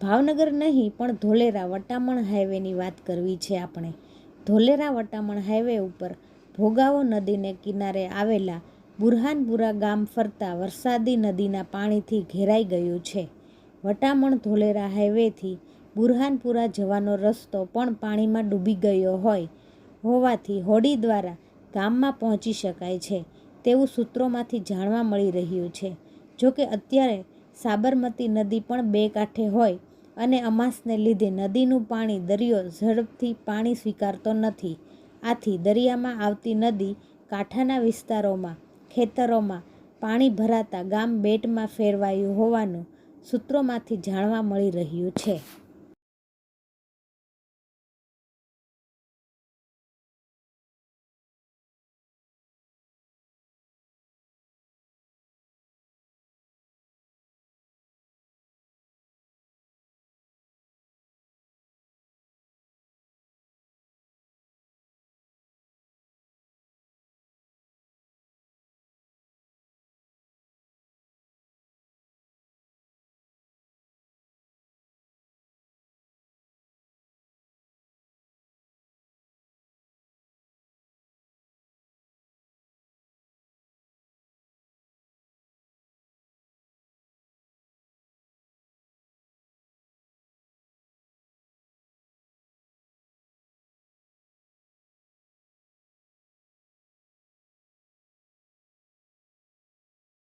ભાવનગર નહીં, પણ ધોલેરા વટામણ હાઈવેની વાત કરવી છે આપણે. ધોલેરા વટામણ હાઈવે ઉપર ભોગાવો નદીને કિનારે આવેલા બુરહાનપુરા ગામ ફરતા વરસાદી નદીના પાણીથી ઘેરાઈ ગયું છે. વટામણ ધોલેરા હાઈવેથી બુરહાનપુરા જવાનો રસ્તો પણ પાણીમાં ડૂબી ગયો હોય હોવાથી હોડી દ્વારા ગામમાં પહોંચી શકાય છે તેવું સૂત્રોમાંથી જાણવા મળી રહ્યું છે. જોકે અત્યારે સાબરમતી નદી પણ બે કાંઠે હોય અને અમાસને લીધે નદીનું પાણી દરિયો ઝડપથી પાણી સ્વીકારતો નથી. આથી દરિયામાં આવતી નદી કાંઠાના વિસ્તારોમાં, ખેતરોમાં પાણી ભરાતા ગામ બેટમાં ફેરવાયું હોવાનું સૂત્રોમાંથી જાણવા મળી રહ્યું છે.